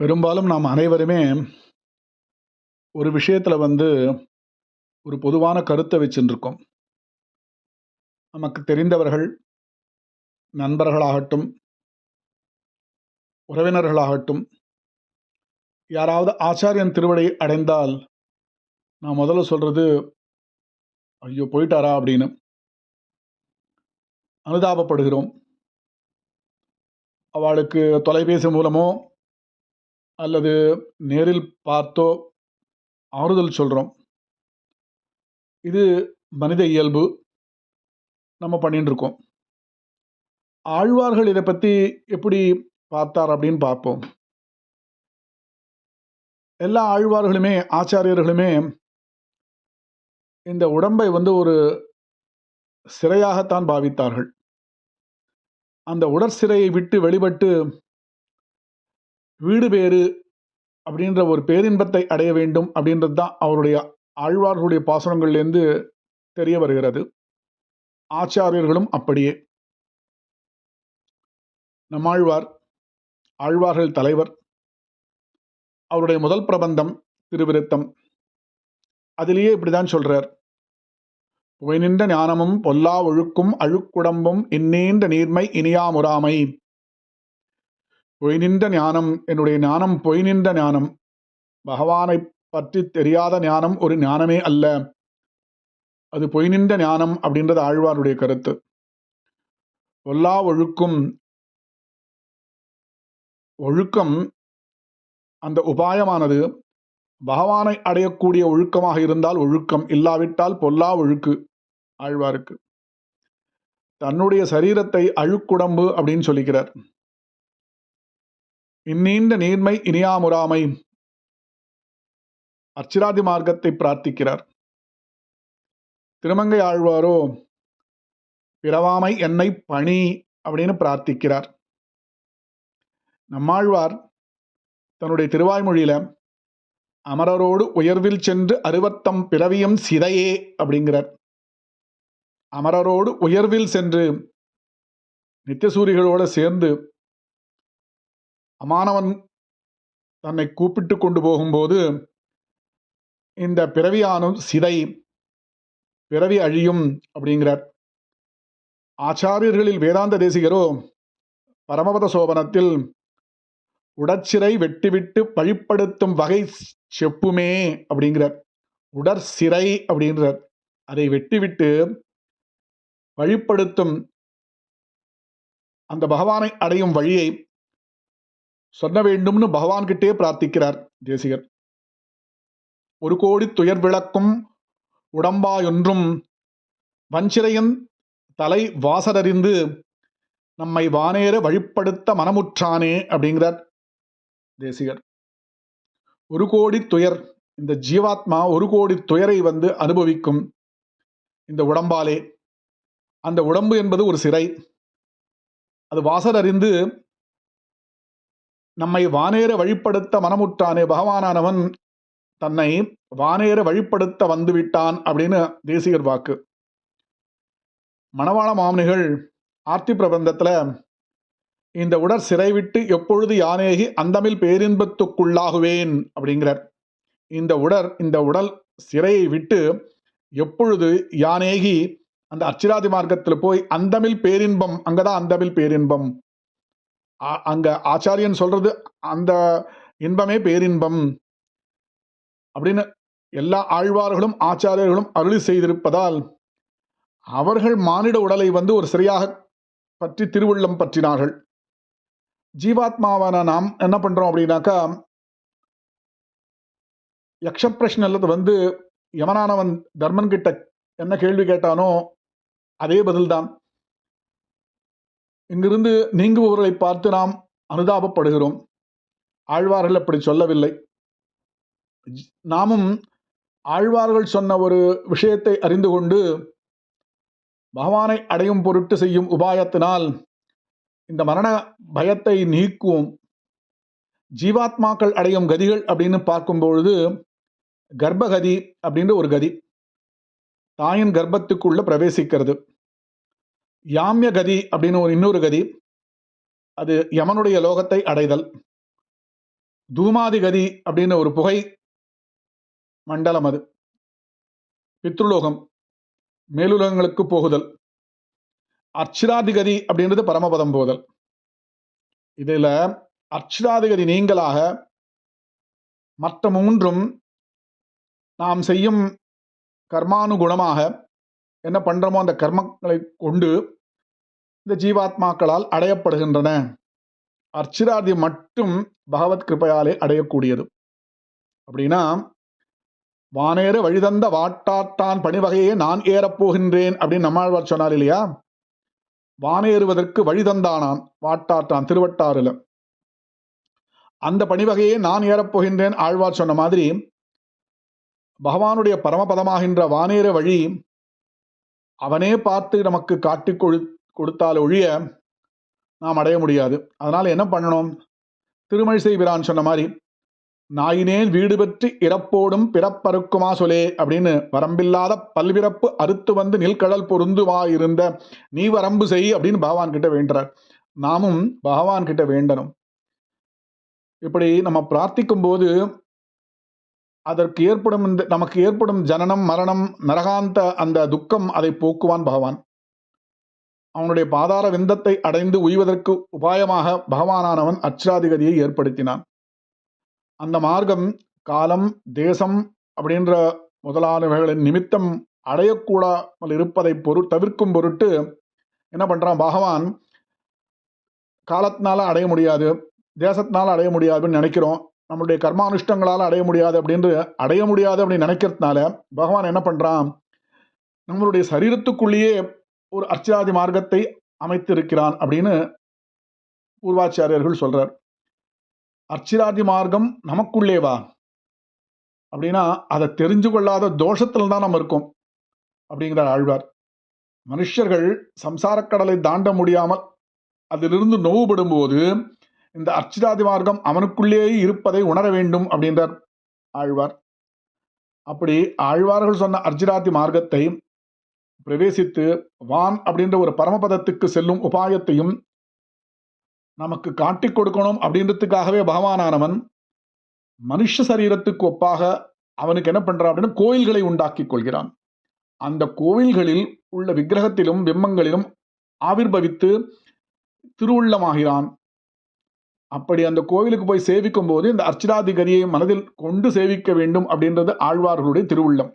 பெரும்பாலும் நாம் அனைவருமே ஒரு விஷயத்தில் வந்து ஒரு பொதுவான கருத்தை வச்சுருக்கோம் நமக்கு தெரிந்தவர்கள் நண்பர்களாகட்டும் உறவினர்களாகட்டும் யாராவது ஆச்சாரியன் திருவடை அடைந்தால் நான் முதல்ல சொல்கிறது ஐயோ போயிட்டாரா? அப்படின்னு. அனுதாபப்படுகிறோம். அவளுக்கு தொலைபேசி மூலமோ அல்லது நேரில் பார்த்தோ ஆறுதல் சொல்கிறோம் இது மனித இயல்பு. நம்ம பண்ணிட்டுருக்கோம் ஆழ்வார்கள் இதை பற்றி எப்படி பார்த்தார் அப்படின்னு பார்ப்போம். எல்லா ஆழ்வார்களுமே ஆச்சாரியர்களுமே இந்த உடம்பை வந்து ஒரு சிறையாகத்தான் பாவித்தார்கள். அந்த உடற்சிறையை விட்டு வெளிப்பட்டு வீடு பேறு அப்படின்ற ஒரு பேரின்பத்தை அடைய வேண்டும் அப்படின்றது தான் அவருடைய ஆழ்வார்களுடைய பாசுரங்கள்லேருந்து தெரிய வருகிறது. ஆச்சாரியர்களும் அப்படியே. நம்மாழ்வார் ஆழ்வார்கள் தலைவர் அவருடைய முதல் பிரபந்தம் திருவிருத்தம். அதிலேயே இப்படிதான் சொல்றார். புகை நின்ற ஞானமும் பொல்லா ஒழுக்கும் அழுக்குடம்பும் இன்னீன்ற நீர்மை இனியாமுறாமை பொய் நின்ற ஞானம் என்னுடைய ஞானம் பொய் நின்ற ஞானம். பகவானை பற்றி தெரியாத ஞானம் ஒரு ஞானமே அல்ல. அது பொய் நின்ற ஞானம் அப்படின்றது ஆழ்வாருடைய கருத்து. பொல்லா ஒழுக்கும் ஒழுக்கம் அந்த உபாயமானது. பகவானை அடையக்கூடிய ஒழுக்கமாக இருந்தால் ஒழுக்கம் இல்லாவிட்டால் பொல்லா ஒழுக்கு ஆழ்வாருக்கு. தன்னுடைய சரீரத்தை அழுக்குடம்பு அப்படின்னு சொல்லிக்கிறார். இந்நீண்ட நீர்மை இனியாமுறாமை. அர்ச்சிராதி மார்க்கத்தை பிரார்த்திக்கிறார். திருமங்கை ஆழ்வாரோ பிறவாமை என்னை பணி அப்படின்னு பிரார்த்திக்கிறார். நம்மாழ்வார் தன்னுடைய திருவாய்மொழியில அமரரோடு உயர்வில் சென்று அறுவத்தம் பிறவியும் சிதையே அப்படிங்கிறார். அமரரோடு உயர்வில் சென்று நித்தியசூரிகளோடு சேர்ந்து அமானவன் தன்னை கூப்பிட்டு கொண்டு போகும்போது இந்த பிறவியானும் சிதை பிறவி அழியும் அப்படிங்கிறார். ஆச்சாரியர்களில் வேதாந்த தேசிகரோ பரமபத சோபனத்தில் உடற்சிறை வெட்டிவிட்டு வழிப்படுத்தும் வகை செப்புமே அப்படிங்கிறார். உடற்சிறை அப்படின்றார் அதை வெட்டிவிட்டு வழிப்படுத்தும் அந்த பகவானை அடையும் வழியை சொல்ல வேண்டும்னு பகவான்கிட்டே பிரார்த்திக்கிறார் தேசிகர். ஒரு கோடி துயர் விளக்கும் உடம்பாயொன்றும் வஞ்சிரையன் தலை வாசலறிந்து நம்மை வானேற வழிப்படுத்த மனமுற்றானே அப்படிங்கிறார் தேசிகர். ஒரு கோடி துயர் இந்த ஜீவாத்மா ஒரு கோடி துயரை வந்து அனுபவிக்கும் இந்த உடம்பாலே. அந்த உடம்பு என்பது ஒரு சிறை. அது வாசல் அறிந்து நம்மை வானேற வழிப்படுத்த மனமுற்றானே பகவானானவன் தன்னை வானேற வழிப்படுத்த வந்துவிட்டான் அப்படின்னு தேசிகர் வாக்கு. மணவாள மாமனிகள் ஆர்த்தி பிரபந்தத்துல இந்த உடற் சிறை விட்டு எப்பொழுது யானேகி அந்தமில் பேரின்பத்துக்குள்ளாகுவேன் அப்படிங்கிறார். இந்த உடற் இந்த உடல் சிறையை விட்டு எப்பொழுது யானேகி அந்த அச்சிராதி மார்க்கத்தில் போய் அந்தமில் பேரின்பம் அங்கதான் அந்தமில் பேரின்பம் அங்க ஆச்சாரியன் சொல்றது அந்த இன்பமே பேரின்பம் அப்படின்னு எல்லா ஆழ்வார்களும் ஆச்சாரியர்களும் அருளி செய்திருப்பதால் அவர்கள் மானிட உடலை வந்து ஒரு சிறையாக பற்றி திருவுள்ளம் பற்றினார்கள். ஜீவாத்மாவான நாம் என்ன பண்றோம் அப்படின்னாக்கா யக்ஷப்பிரஷ்னல்லது வந்து யமனானவன் தர்மன் கிட்ட என்ன கேள்வி கேட்டானோ அதே பதில்தான். இங்கிருந்து நீங்குபவர்களை பார்த்து நாம் அனுதாபப்படுகிறோம். ஆழ்வார்கள் அப்படி சொல்லவில்லை. நாமும் ஆழ்வார்கள் சொன்ன ஒரு விஷயத்தை அறிந்து கொண்டு பகவானை அடையும் பொருட்டு செய்யும் உபாயத்தினால் இந்த மரண பயத்தை நீக்குவோம். ஜீவாத்மாக்கள் அடையும் கதிகள் அப்படின்னு பார்க்கும்பொழுது கர்ப்பகதி அப்படின்ற ஒரு கதி தாயின் கர்ப்பத்துக்குள்ள பிரவேசிக்கிறது. யாமிய கதி அப்படின்னு ஒரு இன்னொரு கதி. அது யமனுடைய லோகத்தை அடைதல். தூமாதி கதி அப்படின்னு ஒரு புகை மண்டலம் அது. பித்ருலோகம் மேலுலகங்களுக்கு போகுதல். அர்ச்சிராதிகதி அப்படின்றது பரமபதம் போதல். இதில் அர்ச்சிராதிகதி நீங்களாக மற்ற மூன்றும் நாம் செய்யும் கர்மானுகுணமாக என்ன பண்ணுறோமோ அந்த கர்மங்களை கொண்டு இந்த ஜீவாத்மாக்களால் அடையப்படுகின்றன. அர்ச்சிராதி மட்டும் பகவத் கிருபையாலே அடையக்கூடியது. அப்படின்னா வானேறு வழிதந்த வாட்டாட்டான் பணிவகையே நான் ஏறப்போகின்றேன் அப்படின்னு நம்மாழ்வார் சொன்னார் இல்லையா? வானேறுவதற்கு வழிதந்தானான் வாட்டாட்டான் திருவட்டாறுல. அந்த பணிவகையே நான் ஏறப்போகின்றேன் ஆழ்வார் சொன்ன மாதிரி பகவானுடைய பரமபதமாகின்ற வானேறு வழி அவனே பார்த்து நமக்கு காட்டிக் கொடு கொடுத்தால் ஒழிய நாம் அடைய முடியாது. அதனால் என்ன பண்ணணும்? திருமழிசை பிரான் சொன்ன மாதிரி நாயினேன் வீடு பெற்று இறப்போடும் பிறப்பறுக்குமா சொலே அப்படின்னு வரம்பில்லாத பல்பிறப்பு அறுத்து வந்து நில்கடல் பொருந்துமா இருந்த நீ வரம்பு செய் அப்படின்னு பகவான் கிட்ட வேண்டுறார். நாமும் பகவான் கிட்ட வேண்டணும். இப்படி நம்ம பிரார்த்திக்கும் போது அதற்கு ஏற்படும் இந்த நமக்கு ஏற்படும் ஜனனம் மரணம் நரகாந்த அந்த துக்கம் அதை போக்குவான் பகவான். அவனுடைய பாதார விந்தத்தை அடைந்து உய்வதற்கு உபாயமாக பகவானானவன் அச்சாதிகதியை ஏற்படுத்தினான். அந்த மார்க்கம் காலம் தேசம் அப்படின்ற முதலானவைகளின் நிமித்தம் அடையக்கூடாமல் இருப்பதை பொரு தவிர்க்கும் பொருட்டு என்ன பண்ணுறான் பகவான் காலத்தினால அடைய முடியாது தேசத்தினால அடைய முடியாதுன்னு நினைக்கிறோம். நம்மளுடைய கர்மானுஷ்டங்களால் அடைய முடியாது அப்படின்னு அடைய முடியாது அப்படின்னு நினைக்கிறதுனால பகவான் என்ன பண்ணுறான் நம்மளுடைய சரீரத்துக்குள்ளேயே ஒரு அர்ச்சாதி மார்க்கத்தை அமைத்திருக்கிறான் அப்படின்னு பூர்வாச்சாரியர்கள் சொல்கிறார் அர்ச்சிராதி மார்க்கம் நமக்குள்ளேவா அப்படின்னா அதை தெரிஞ்சு கொள்ளாத தோஷத்தில் தான் நம்ம இருக்கோம் அப்படிங்கிறார் ஆழ்வார். மனுஷர்கள் சம்சாரக்கடலை தாண்ட முடியாமல் அதிலிருந்து நோவுபடும் போது இந்த அர்ச்சிதாதி மார்க்கம் அவனுக்குள்ளேயே இருப்பதை உணர வேண்டும் அப்படின்றார் ஆழ்வார். அப்படி ஆழ்வார்கள் சொன்ன அர்ஜிராதி மார்க்கத்தை பிரவேசித்து வான் அப்படின்ற ஒரு பரமபதத்துக்கு செல்லும் உபாயத்தையும் நமக்கு காட்டிக் கொடுக்கணும் அப்படின்றதுக்காகவே பகவானானவன் மனுஷ சரீரத்துக்கு ஒப்பாக அவனுக்கு என்ன பண்றான் அப்படின்னு கோயில்களை உண்டாக்கி கொள்கிறான். அந்த கோவில்களில் உள்ள விக்கிரகத்திலும் பிம்பங்களிலும் ஆவிர்பவித்து திருவுள்ளமாகிறான். அப்படி அந்த கோவிலுக்கு போய் சேவிக்கும் போது இந்த அர்ச்சனாதிகரியை மனதில் கொண்டு சேவிக்க வேண்டும் அப்படின்றது ஆழ்வார்களுடைய திருவுள்ளம்.